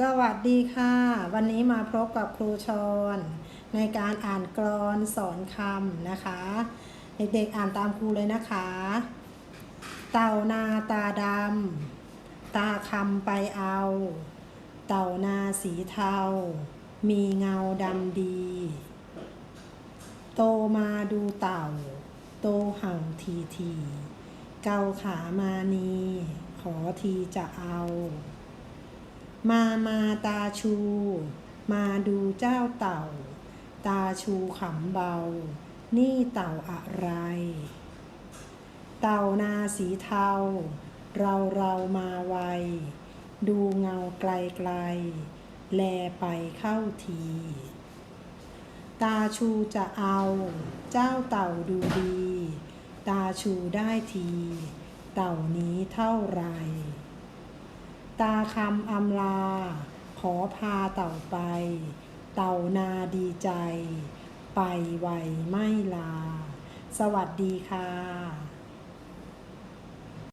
สวัสดีค่ะ วันนี้มาพบกับครูชนในการอ่านกรอนสอนคำนะคะ เด็กๆอ่านตามครูเลยนะคะ เต่านาตาดำตาคำไปเอา เต่านาสีเทา มีเงาดำดี โตมาดูเต่า โตเห่าทีที เกาขามานี ขอทีจะเอา มามาตาชู มาดูเจ้าเต่า ตาชูขำเบา นี่เต่าอะไร เต่านาสีเทา เราเรามาไว ดูเงาไกลไกล แลไปเข้าที ตาชูจะเอา เจ้าเต่าดูดี ตาชูได้ที เต่านี้เท่าไร ตาคำอำลา ขอพาเต่าไป เต่านาดีใจ ไปไวไม่ลา สวัสดีค่ะ